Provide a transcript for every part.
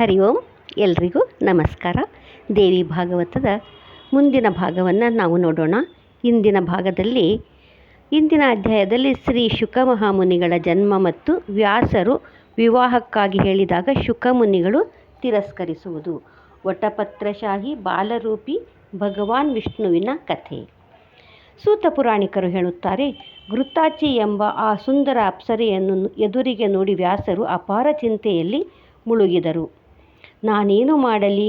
ಹರಿ ಓಂ. ಎಲ್ರಿಗೂ ನಮಸ್ಕಾರ. ದೇವಿ ಭಾಗವತದ ಮುಂದಿನ ಭಾಗವನ್ನು ನಾವು ನೋಡೋಣ. ಇಂದಿನ ಭಾಗದಲ್ಲಿ, ಇಂದಿನ ಅಧ್ಯಾಯದಲ್ಲಿ ಶ್ರೀ ಶುಕಮಹಾಮುನಿಗಳ ಜನ್ಮ ಮತ್ತು ವ್ಯಾಸರು ವಿವಾಹಕ್ಕಾಗಿ ಹೇಳಿದಾಗ ಶುಕಮುನಿಗಳು ತಿರಸ್ಕರಿಸುವುದು. ವಟಪತ್ರಶಾಹಿ ಬಾಲರೂಪಿ ಭಗವಾನ್ ವಿಷ್ಣುವಿನ ಕಥೆ. ಸೂತ ಪುರಾಣಿಕರು ಹೇಳುತ್ತಾರೆ ಘೃತಾಚಿ ಎಂಬ ಆ ಸುಂದರ ಅಪ್ಸರೆಯನ್ನು ಎದುರಿಗೆ ನೋಡಿ ವ್ಯಾಸರು ಅಪಾರ ಚಿಂತೆಯಲ್ಲಿ ಮುಳುಗಿದರು. ನಾನೇನು ಮಾಡಲಿ?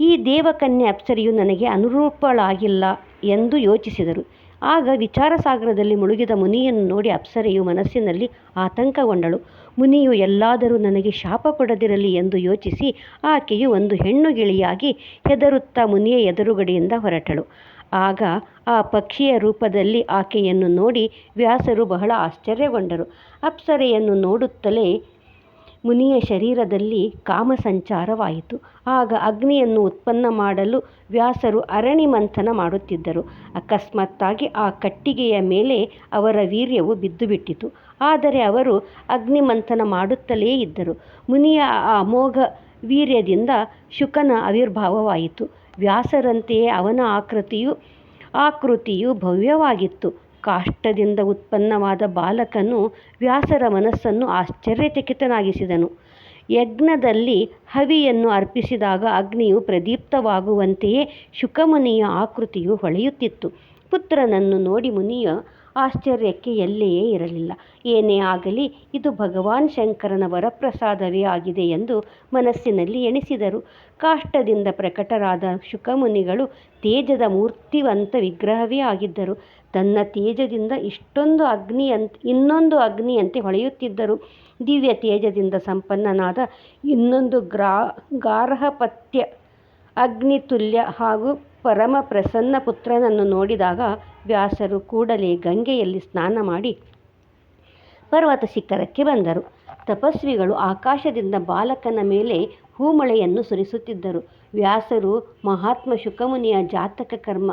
ಈ ದೇವಕನ್ಯೆ ಅಪ್ಸರಿಯು ನನಗೆ ಅನುರೂಪಳಾಗಿಲ್ಲ ಎಂದು ಯೋಚಿಸಿದರು. ಆಗ ವಿಚಾರಸಾಗರದಲ್ಲಿ ಮುಳುಗಿದ ಮುನಿಯನ್ನು ನೋಡಿ ಅಪ್ಸರೆಯು ಮನಸ್ಸಿನಲ್ಲಿ ಆತಂಕಗೊಂಡಳು. ಮುನಿಯು ಎಲ್ಲಾದರೂ ನನಗೆ ಶಾಪ ಕೊಡದಿರಲಿ ಎಂದು ಯೋಚಿಸಿ ಆಕೆಯು ಒಂದು ಹೆಣ್ಣು ಗಿಳಿಯಾಗಿ ಹೆದರುತ್ತಾ ಮುನಿಯ ಎದುರುಗಡೆಯಿಂದ ಹೊರಟಳು. ಆಗ ಆ ಪಕ್ಷಿಯ ರೂಪದಲ್ಲಿ ಆಕೆಯನ್ನು ನೋಡಿ ವ್ಯಾಸರು ಬಹಳ ಆಶ್ಚರ್ಯಗೊಂಡರು. ಅಪ್ಸರೆಯನ್ನು ನೋಡುತ್ತಲೇ ಮುನಿಯ ಶರೀರದಲ್ಲಿ ಕಾಮ ಸಂಚಾರವಾಯಿತು ಆಗ ಅಗ್ನಿಯನ್ನು ಉತ್ಪನ್ನ ಮಾಡಲು ವ್ಯಾಸರು ಅರಣಿ ಮಂಥನ ಮಾಡುತ್ತಿದ್ದರು. ಅಕಸ್ಮಾತ್ತಾಗಿ ಆ ಕಟ್ಟಿಗೆಯ ಮೇಲೆ ಅವರ ವೀರ್ಯವು ಬಿದ್ದುಬಿಟ್ಟಿತು. ಆದರೆ ಅವರು ಅಗ್ನಿ ಮಂಥನ ಮಾಡುತ್ತಲೇ ಇದ್ದರು. ಮುನಿಯ ಆ ಅಮೋಘ ವೀರ್ಯದಿಂದ ಶುಕನ ಆವಿರ್ಭಾವವಾಯಿತು. ವ್ಯಾಸರಂತೆಯೇ ಅವನ ಆಕೃತಿಯು ಆಕೃತಿಯು ಭವ್ಯವಾಗಿತ್ತು. ಕಾಷ್ಟದಿಂದ ಉತ್ಪನ್ನವಾದ ಬಾಲಕನು ವ್ಯಾಸರ ಮನಸ್ಸನ್ನು ಆಶ್ಚರ್ಯಚಕಿತನಾಗಿಸಿದನು. ಯಜ್ಞದಲ್ಲಿ ಹವಿಯನ್ನು ಅರ್ಪಿಸಿದಾಗ ಅಗ್ನಿಯು ಪ್ರದೀಪ್ತವಾಗುವಂತೆಯೇ ಶುಕಮುನಿಯ ಆಕೃತಿಯು ಹೊಳೆಯುತ್ತಿತ್ತು. ಪುತ್ರನನ್ನು ನೋಡಿ ಮುನಿಯ ಆಶ್ಚರ್ಯಕ್ಕೆ ಎಲ್ಲೆಯೇ ಇರಲಿಲ್ಲ. ಏನೇ ಆಗಲಿ, ಇದು ಭಗವಾನ್ ಶಂಕರನ ವರಪ್ರಸಾದವೇ ಆಗಿದೆ ಎಂದು ಮನಸ್ಸಿನಲ್ಲಿ ಎಣಿಸಿದರು. ಕಾಷ್ಟದಿಂದ ಪ್ರಕಟರಾದ ಶುಕಮುನಿಗಳು ತೇಜದ ಮೂರ್ತಿವಂತ ವಿಗ್ರಹವೇ ಆಗಿದ್ದರು. ತನ್ನ ತೇಜದಿಂದ ಇಷ್ಟೊಂದು ಅಗ್ನಿಯಂತ, ಇನ್ನೊಂದು ಅಗ್ನಿಯಂತೆ ಹೊಳೆಯುತ್ತಿದ್ದರು. ದಿವ್ಯ ತೇಜದಿಂದ ಸಂಪನ್ನನಾದ ಇನ್ನೊಂದು ಗ್ರಾ, ಗಾರ್ಹಪತ್ಯ, ಅಗ್ನಿತುಲ್ಯ ಹಾಗೂ ಪರಮ ಪ್ರಸನ್ನ ಪುತ್ರನನ್ನು ನೋಡಿದಾಗ ವ್ಯಾಸರು ಕೂಡಲೇ ಗಂಗೆಯಲ್ಲಿ ಸ್ನಾನ ಮಾಡಿ ಪರ್ವತ ಶಿಖರಕ್ಕೆ ಬಂದರು. ತಪಸ್ವಿಗಳು ಆಕಾಶದಿಂದ ಬಾಲಕನ ಮೇಲೆ ಹೂಮಳೆಯನ್ನು ಸುರಿಸುತ್ತಿದ್ದರು. ವ್ಯಾಸರು ಮಹಾತ್ಮ ಶುಕಮುನಿಯ ಜಾತಕ ಕರ್ಮ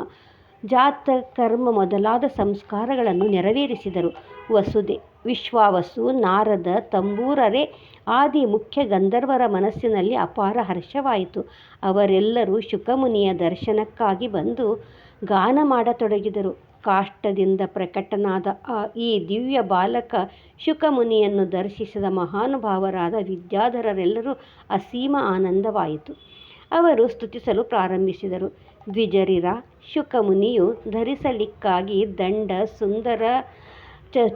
ಜಾತಕರ್ಮ ಮೊದಲಾದ ಸಂಸ್ಕಾರಗಳನ್ನು ನೆರವೇರಿಸಿದರು. ವಸುದೆ, ವಿಶ್ವಾವಸು, ನಾರದ, ತಂಬೂರರೆ ಆದಿ ಮುಖ್ಯ ಗಂಧರ್ವರ ಮನಸ್ಸಿನಲ್ಲಿ ಅಪಾರ ಹರ್ಷವಾಯಿತು. ಅವರೆಲ್ಲರೂ ಶುಕಮುನಿಯ ದರ್ಶನಕ್ಕಾಗಿ ಬಂದು ಗಾನ ಮಾಡತೊಡಗಿದರು. ಕಾಷ್ಟದಿಂದ ಪ್ರಕಟನಾದ ಈ ದಿವ್ಯ ಬಾಲಕ ಶುಕಮುನಿಯನ್ನು ದರ್ಶಿಸಿದ ಮಹಾನುಭಾವರಾದ ವಿದ್ಯಾಧರರೆಲ್ಲರೂ ಅಸೀಮ ಆನಂದವಾಯಿತು. ಅವರು ಸ್ತುತಿಸಲು ಪ್ರಾರಂಭಿಸಿದರು. ದ್ವಿಜರಿರ ಶುಕಮುನಿಯು ಧರಿಸಲಿಕ್ಕಾಗಿ ದಂಡ, ಸುಂದರ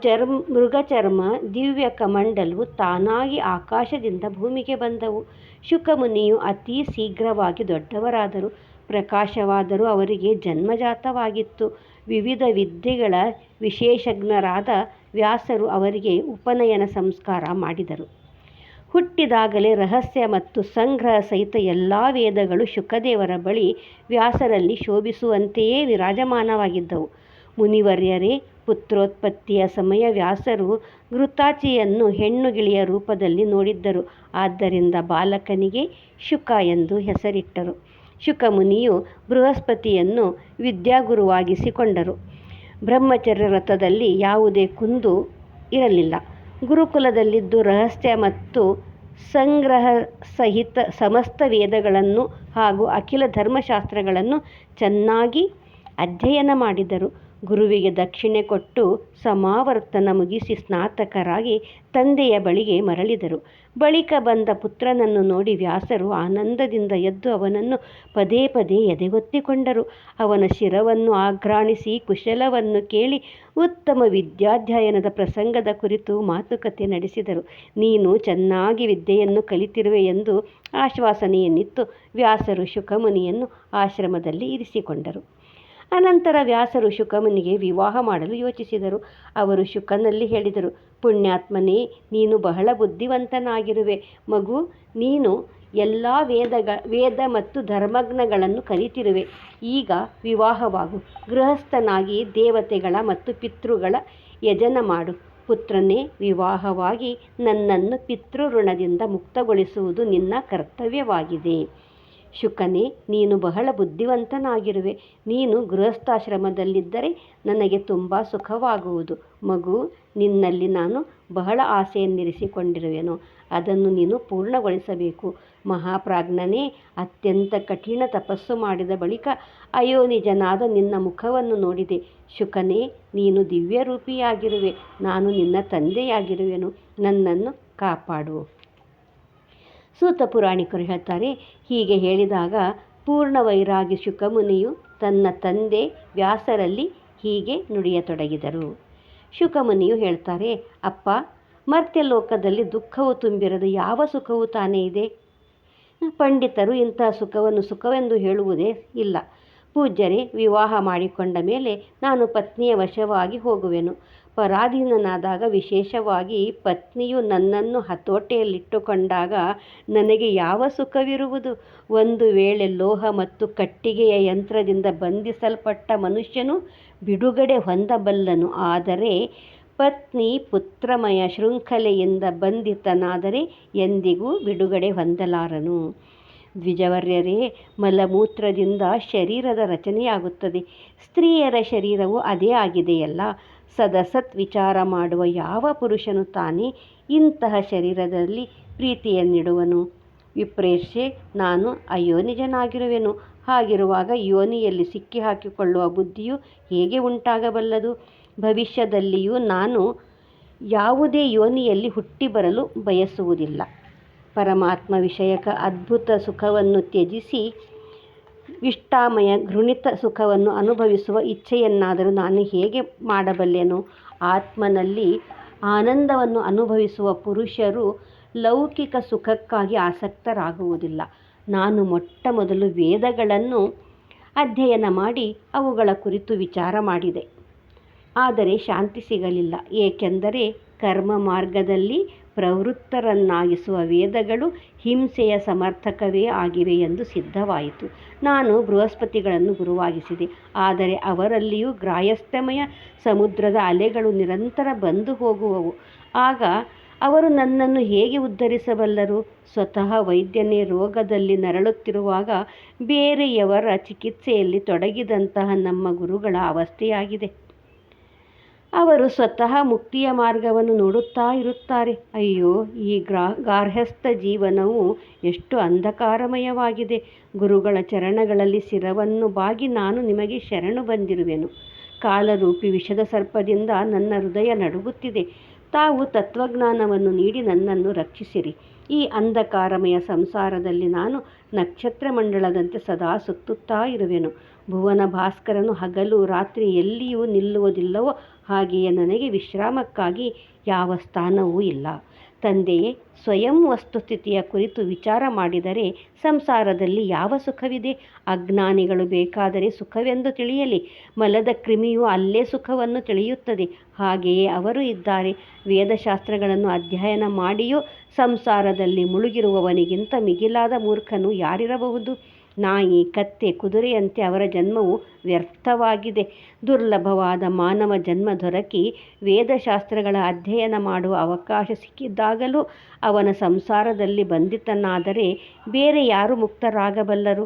ಚರ್ಮ ಮೃಗಚರ್ಮ, ದಿವ್ಯ ಕಮಂಡಲವು ತಾನಾಗಿ ಆಕಾಶದಿಂದ ಭೂಮಿಗೆ ಬಂದವು. ಶುಕಮುನಿಯು ಅತಿ ಶೀಘ್ರವಾಗಿ ದೊಡ್ಡವರಾದರು. ಪ್ರಕಾಶವಾದರೂ ಅವರಿಗೆ ಜನ್ಮಜಾತವಾಗಿತ್ತು. ವಿವಿಧ ವಿದ್ಯೆಗಳ ವಿಶೇಷಜ್ಞರಾದ ವ್ಯಾಸರು ಅವರಿಗೆ ಉಪನಯನ ಸಂಸ್ಕಾರ ಮಾಡಿದರು. ಹುಟ್ಟಿದಾಗಲೇ ರಹಸ್ಯ ಮತ್ತು ಸಂಗ್ರಹ ಸಹಿತ ಎಲ್ಲ ವೇದಗಳು ಶುಕದೇವರ ಬಳಿ ವ್ಯಾಸರಲ್ಲಿ ಶೋಭಿಸುವಂತೆಯೇ ವಿರಾಜಮಾನವಾಗಿದ್ದವು. ಮುನಿವರ್ಯರೇ, ಪುತ್ರೋತ್ಪತ್ತಿಯ ಸಮಯ ವ್ಯಾಸರು ಘೃತಾಚಿಯನ್ನು ಹೆಣ್ಣು ಗಿಳಿಯ ರೂಪದಲ್ಲಿ ನೋಡಿದ್ದರು. ಆದ್ದರಿಂದ ಬಾಲಕನಿಗೆ ಶುಕ ಎಂದು ಹೆಸರಿಟ್ಟರು. ಶುಕಮುನಿಯು ಬೃಹಸ್ಪತಿಯನ್ನು ವಿದ್ಯಾಗುರುವಾಗಿಸಿಕೊಂಡರು. ಬ್ರಹ್ಮಚರ್ಯ ವ್ರತದಲ್ಲಿ ಯಾವುದೇ ಕುಂದು ಇರಲಿಲ್ಲ. ಗುರುಕುಲದಲ್ಲಿದ್ದು ರಹಸ್ಯ ಮತ್ತು ಸಂಗ್ರಹ ಸಹಿತ ಸಮಸ್ತ ವೇದಗಳನ್ನು ಹಾಗೂ ಅಖಿಲ ಧರ್ಮಶಾಸ್ತ್ರಗಳನ್ನು ಚೆನ್ನಾಗಿ ಅಧ್ಯಯನ ಮಾಡಿದರು. ಗುರುವಿಗೆ ದಕ್ಷಿಣೆ ಕೊಟ್ಟು ಸಮಾವರ್ತನ ಮುಗಿಸಿ ಸ್ನಾತಕರಾಗಿ ತಂದೆಯ ಬಳಿಗೆ ಮರಳಿದರು. ಬಳಿಕ ಬಂದ ಪುತ್ರನನ್ನು ನೋಡಿ ವ್ಯಾಸರು ಆನಂದದಿಂದ ಎದ್ದು ಅವನನ್ನು ಪದೇ ಪದೇ ಎದೆಗೊತ್ತಿಕೊಂಡರು. ಅವನ ಶಿರವನ್ನು ಆಘ್ರಾಣಿಸಿ ಕುಶಲವನ್ನು ಕೇಳಿ ಉತ್ತಮ ವಿದ್ಯಾಧ್ಯಯನದ ಪ್ರಸಂಗದ ಕುರಿತು ಮಾತುಕತೆ ನಡೆಸಿದರು. ನೀನು ಚೆನ್ನಾಗಿ ವಿದ್ಯೆಯನ್ನು ಕಲಿತಿರುವೆ ಎಂದು ಆಶ್ವಾಸನೆಯನ್ನಿತ್ತು ವ್ಯಾಸರು ಶುಕಮುನಿಯನ್ನು ಆಶ್ರಮದಲ್ಲಿ ಇರಿಸಿಕೊಂಡರು. ಅನಂತರ ವ್ಯಾಸರು ಶುಕಮುನಿಗೆ ವಿವಾಹ ಮಾಡಲು ಯೋಚಿಸಿದರು. ಅವರು ಶುಕನಲ್ಲಿ ಹೇಳಿದರು, ಪುಣ್ಯಾತ್ಮನೇ, ನೀನು ಬಹಳ ಬುದ್ಧಿವಂತನಾಗಿರುವೆ. ಮಗು, ನೀನು ಎಲ್ಲ ವೇದಗ, ವೇದ ಮತ್ತು ಧರ್ಮಜ್ಞಗಳನ್ನು ಕಲಿತಿರುವೆ. ಈಗ ವಿವಾಹವಾಗು. ಗೃಹಸ್ಥನಾಗಿ ದೇವತೆಗಳ ಮತ್ತು ಪಿತೃಗಳ ಯಜನ ಮಾಡು. ಪುತ್ರನೇ, ವಿವಾಹವಾಗಿ ನನ್ನನ್ನು ಪಿತೃಋಣದಿಂದ ಮುಕ್ತಗೊಳಿಸುವುದು ನಿನ್ನ ಕರ್ತವ್ಯವಾಗಿದೆ. ಶುಕನೇ, ನೀನು ಬಹಳ ಬುದ್ಧಿವಂತನಾಗಿರುವೆ. ನೀನು ಗೃಹಸ್ಥಾಶ್ರಮದಲ್ಲಿದ್ದರೆ ನನಗೆ ತುಂಬ ಸುಖವಾಗುವುದು. ಮಗು, ನಿನ್ನಲ್ಲಿ ನಾನು ಬಹಳ ಆಸೆಯನ್ನಿರಿಸಿಕೊಂಡಿರುವೆನು. ಅದನ್ನು ನೀನು ಪೂರ್ಣಗೊಳಿಸಬೇಕು. ಮಹಾಪ್ರಾಜ್ಞನೇ, ಅತ್ಯಂತ ಕಠಿಣ ತಪಸ್ಸು ಮಾಡಿದ ಬಳಿಕ ಅಯೋನಿಜನಾದ ನಿನ್ನ ಮುಖವನ್ನು ನೋಡಿದೆ. ಶುಕನೇ, ನೀನು ದಿವ್ಯರೂಪಿಯಾಗಿರುವೆ. ನಾನು ನಿನ್ನ ತಂದೆಯಾಗಿರುವೆನು. ನನ್ನನ್ನು ಕಾಪಾಡು. ಸೂತ ಪುರಾಣಿಕರು ಹೇಳ್ತಾರೆ, ಹೀಗೆ ಹೇಳಿದಾಗ ಪೂರ್ಣ ವೈರಾಗಿ ಶುಕಮುನಿಯು ತನ್ನ ತಂದೆ ವ್ಯಾಸರಲ್ಲಿ ಹೀಗೆ ನುಡಿಯತೊಡಗಿದರು. ಶುಕಮುನಿಯು ಹೇಳ್ತಾರೆ, ಅಪ್ಪ ಮರ್ತ್ಯಲೋಕದಲ್ಲಿ ದುಃಖವು ತುಂಬಿರದ ಯಾವ ಸುಖವೂ ತಾನೇ ಇದೆ? ಪಂಡಿತರು ಇಂತಹ ಸುಖವನ್ನು ಸುಖವೆಂದು ಹೇಳುವುದೇ ಇಲ್ಲ. ಪೂಜ್ಯರೇ, ವಿವಾಹ ಮಾಡಿಕೊಂಡ ಮೇಲೆ ನಾನು ಪತ್ನಿಯ ವಶವಾಗಿ ಹೋಗುವೆನು. ಪರಾಧೀನನಾದಾಗ ವಿಶೇಷವಾಗಿ ಪತ್ನಿಯು ನನ್ನನ್ನು ಹತೋಟಿಯಲ್ಲಿಟ್ಟುಕೊಂಡಾಗ ನನಗೆ ಯಾವ ಸುಖವಿರುವುದು? ಒಂದು ವೇಳೆ ಲೋಹ ಮತ್ತು ಕಟ್ಟಿಗೆಯ ಯಂತ್ರದಿಂದ ಬಂಧಿಸಲ್ಪಟ್ಟ ಮನುಷ್ಯನು ಬಿಡುಗಡೆ ಹೊಂದಬಲ್ಲನು, ಆದರೆ ಪತ್ನಿ ಪುತ್ರಮಯ ಶೃಂಖಲೆಯಿಂದ ಬಂಧಿತನಾದರೆ ಎಂದಿಗೂ ಬಿಡುಗಡೆ ಹೊಂದಲಾರನು. ದ್ವಿಜವರ್ಯರೇ, ಮಲಮೂತ್ರದಿಂದ ಶರೀರದ ರಚನೆಯಾಗುತ್ತದೆ. ಸ್ತ್ರೀಯರ ಶರೀರವು ಅದೇ ಆಗಿದೆಯಲ್ಲ. ಸದಸತ್ ವಿಚಾರ ಮಾಡುವ ಯಾವ ಪುರುಷನು ತಾನೇ ಇಂತಹ ಶರೀರದಲ್ಲಿ ಪ್ರೀತಿಯನ್ನಿಡುವನು? ವಿಪ್ರೇಷೆ ನಾನು ಅಯೋನಿಜನಾಗಿರುವೆನು. ಹಾಗಿರುವಾಗ ಯೋನಿಯಲ್ಲಿ ಸಿಕ್ಕಿಹಾಕಿಕೊಳ್ಳುವ ಬುದ್ಧಿಯು ಹೇಗೆ ಉಂಟಾಗಬಲ್ಲದು? ಭವಿಷ್ಯದಲ್ಲಿಯೂ ನಾನು ಯಾವುದೇ ಯೋನಿಯಲ್ಲಿ ಹುಟ್ಟಿ ಬರಲು ಬಯಸುವುದಿಲ್ಲ. ಪರಮಾತ್ಮ ವಿಷಯಕ ಅದ್ಭುತ ಸುಖವನ್ನು ತ್ಯಜಿಸಿ ಇಷ್ಟಾಮಯ ಘೃಣಿತ ಸುಖವನ್ನು ಅನುಭವಿಸುವ ಇಚ್ಛೆಯನ್ನಾದರೂ ನಾನು ಹೇಗೆ ಮಾಡಬಲ್ಲೆನು, ಆತ್ಮನಲ್ಲಿ ಆನಂದವನ್ನು ಅನುಭವಿಸುವ ಪುರುಷರು ಲೌಕಿಕ ಸುಖಕ್ಕಾಗಿ ಆಸಕ್ತರಾಗುವುದಿಲ್ಲ. ನಾನು ಮೊಟ್ಟ ಮೊದಲು ವೇದಗಳನ್ನು ಅಧ್ಯಯನ ಮಾಡಿ ಅವುಗಳ ಕುರಿತು ವಿಚಾರ ಮಾಡಿದೆ. ಆದರೆ ಶಾಂತಿ ಸಿಗಲಿಲ್ಲ. ಏಕೆಂದರೆ ಕರ್ಮ ಮಾರ್ಗದಲ್ಲಿ ಪ್ರವೃತ್ತರನ್ನಾಗಿಸುವ ವೇದಗಳು ಹಿಂಸೆಯ ಸಮರ್ಥಕವೇ ಆಗಿವೆ ಎಂದು ಸಿದ್ಧವಾಯಿತು. ನಾನು ಬೃಹಸ್ಪತಿಗಳನ್ನು ಗುರುವಾಗಿಸಿದೆ. ಆದರೆ ಅವರಲ್ಲಿಯೂ ಗ್ರಾಯಸ್ಥಮಯ ಸಮುದ್ರದ ಅಲೆಗಳು ನಿರಂತರ ಬಂದು ಹೋಗುವವು. ಆಗ ಅವರು ನನ್ನನ್ನು ಹೇಗೆ ಉದ್ಧರಿಸಬಲ್ಲರು? ಸ್ವತಃ ವೈದ್ಯನೇ ರೋಗದಲ್ಲಿ ನರಳುತ್ತಿರುವಾಗ ಬೇರೆಯವರ ಚಿಕಿತ್ಸೆಯಲ್ಲಿ ತೊಡಗಿದಂತಹ ನಮ್ಮ ಗುರುಗಳ ಅವಸ್ಥೆಯಾಗಿದೆ. ಅವರು ಸ್ವತಃ ಮುಕ್ತಿಯ ಮಾರ್ಗವನ್ನು ನೋಡುತ್ತಾ ಇರುತ್ತಾರೆ. ಅಯ್ಯೋ, ಈ ಗ್ರಾ, ಗಾರ್ಹಸ್ಥ ಜೀವನವು ಎಷ್ಟು ಅಂಧಕಾರಮಯವಾಗಿದೆ. ಗುರುಗಳ ಚರಣಗಳಲ್ಲಿ ಶಿರವನ್ನು ಬಾಗಿ ನಾನು ನಿಮಗೆ ಶರಣು ಬಂದಿರುವೆನು. ಕಾಲರೂಪಿ ವಿಷದ ಸರ್ಪದಿಂದ ನನ್ನ ಹೃದಯ ನಡುಗುತ್ತಿದೆ. ತಾವು ತತ್ವಜ್ಞಾನವನ್ನು ನೀಡಿ ನನ್ನನ್ನು ರಕ್ಷಿಸಿರಿ. ಈ ಅಂಧಕಾರಮಯ ಸಂಸಾರದಲ್ಲಿ ನಾನು ನಕ್ಷತ್ರ ಮಂಡಳದಂತೆ ಸದಾ ಸುತ್ತುತ್ತಾ ಇರುವೆನು. ಭುವನ ಭಾಸ್ಕರನು ಹಗಲು ರಾತ್ರಿ ಎಲ್ಲಿಯೂ ನಿಲ್ಲುವುದಿಲ್ಲವೋ ಹಾಗೆಯೇ ನನಗೆ ವಿಶ್ರಾಮಕ್ಕಾಗಿ ಯಾವ ಸ್ಥಾನವೂ ಇಲ್ಲ. ತಂದೆಯೇ ಸ್ವಯಂ ವಸ್ತುಸ್ಥಿತಿಯ ಕುರಿತು ವಿಚಾರ ಮಾಡಿದರೆ ಸಂಸಾರದಲ್ಲಿ ಯಾವ ಸುಖವಿದೆ? ಅಜ್ಞಾನಿಗಳು ಬೇಕಾದರೆ ಸುಖವೆಂದು ತಿಳಿಯಲಿ. ಮಲದ ಕ್ರಿಮಿಯು ಅಲ್ಲೇ ಸುಖವನ್ನು ತಿಳಿಯುತ್ತದೆ. ಹಾಗೆಯೇ ಅವರು ಇದ್ದಾರೆ. ವೇದಶಾಸ್ತ್ರಗಳನ್ನು ಅಧ್ಯಯನ ಮಾಡಿಯೂ ಸಂಸಾರದಲ್ಲಿ ಮುಳುಗಿರುವವನಿಗಿಂತ ಮಿಗಿಲಾದ ಮೂರ್ಖನು ಯಾರಿರಬಹುದು? ನಾಯಿ, ಕತ್ತೆ, ಕುದುರೆಯಂತೆ ಅವರ ಜನ್ಮವು ವ್ಯರ್ಥವಾಗಿದೆ. ದುರ್ಲಭವಾದ ಮಾನವ ಜನ್ಮ ದೊರಕಿ ವೇದಶಾಸ್ತ್ರಗಳ ಅಧ್ಯಯನ ಮಾಡುವ ಅವಕಾಶ ಸಿಕ್ಕಿದ್ದಾಗಲೂ ಅವನ ಸಂಸಾರದಲ್ಲಿ ಬಂಧಿತನಾದರೆ ಬೇರೆ ಯಾರು ಮುಕ್ತರಾಗಬಲ್ಲರು?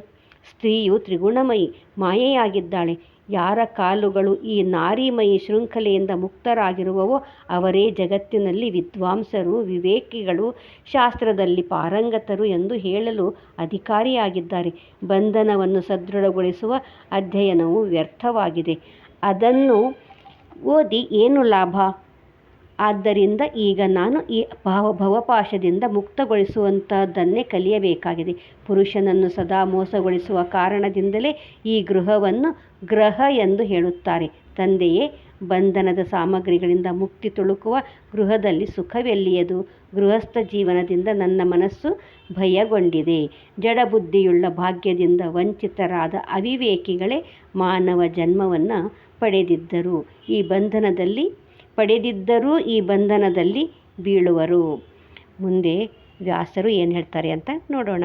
ಸ್ತ್ರೀಯು ತ್ರಿಗುಣಮಯಿ, ಮಾಯೆಯಾಗಿದ್ದಾಳೆ. ಯಾರ ಕಾಲುಗಳು ಈ ನಾರಿಮಯಿ ಶೃಂಖಲೆಯಿಂದ ಮುಕ್ತರಾಗಿರುವವೋ ಅವರೇ ಜಗತ್ತಿನಲ್ಲಿ ವಿದ್ವಾಂಸರು, ವಿವೇಕಿಗಳು, ಶಾಸ್ತ್ರದಲ್ಲಿ ಪಾರಂಗತರು ಎಂದು ಹೇಳಲು ಅಧಿಕಾರಿಯಾಗಿದ್ದಾರೆ. ಬಂಧನವನ್ನು ಸದೃಢಗೊಳಿಸುವ ಅಧ್ಯಯನವು ವ್ಯರ್ಥವಾಗಿದೆ. ಅದನ್ನು ಓದಿ ಏನು ಲಾಭ? ಆದ್ದರಿಂದ ಈಗ ನಾನು ಈ ಭಾವ ಭವಪಾಶದಿಂದ ಮುಕ್ತಗೊಳಿಸುವಂಥದ್ದನ್ನೇ ಕಲಿಯಬೇಕಾಗಿದೆ. ಪುರುಷನನ್ನು ಸದಾ ಮೋಸಗೊಳಿಸುವ ಕಾರಣದಿಂದಲೇ ಈ ಗೃಹವನ್ನು ಗ್ರಹ ಎಂದು ಹೇಳುತ್ತಾರೆ. ತಂದೆಯೇ, ಬಂಧನದ ಸಾಮಗ್ರಿಗಳಿಂದ ಮುಕ್ತಿ ತುಳುಕುವ ಗೃಹದಲ್ಲಿ ಸುಖವೆಲ್ಲಿಯದು? ಗೃಹಸ್ಥ ಜೀವನದಿಂದ ನನ್ನ ಮನಸ್ಸು ಭಯಗೊಂಡಿದೆ. ಜಡಬುದ್ಧಿಯುಳ್ಳ ಭಾಗ್ಯದಿಂದ ವಂಚಿತರಾದ ಅವಿವೇಕಿಗಳೇ ಮಾನವ ಜನ್ಮವನ್ನು ಪಡೆದಿದ್ದರು. ಈ ಬಂಧನದಲ್ಲಿ ಪಡೆದಿದ್ದರೂ ಈ ಬಂಧನದಲ್ಲಿ ಬೀಳುವರು. ಮುಂದೆ ವ್ಯಾಸರು ಏನು ಹೇಳ್ತಾರೆ ಅಂತ ನೋಡೋಣ.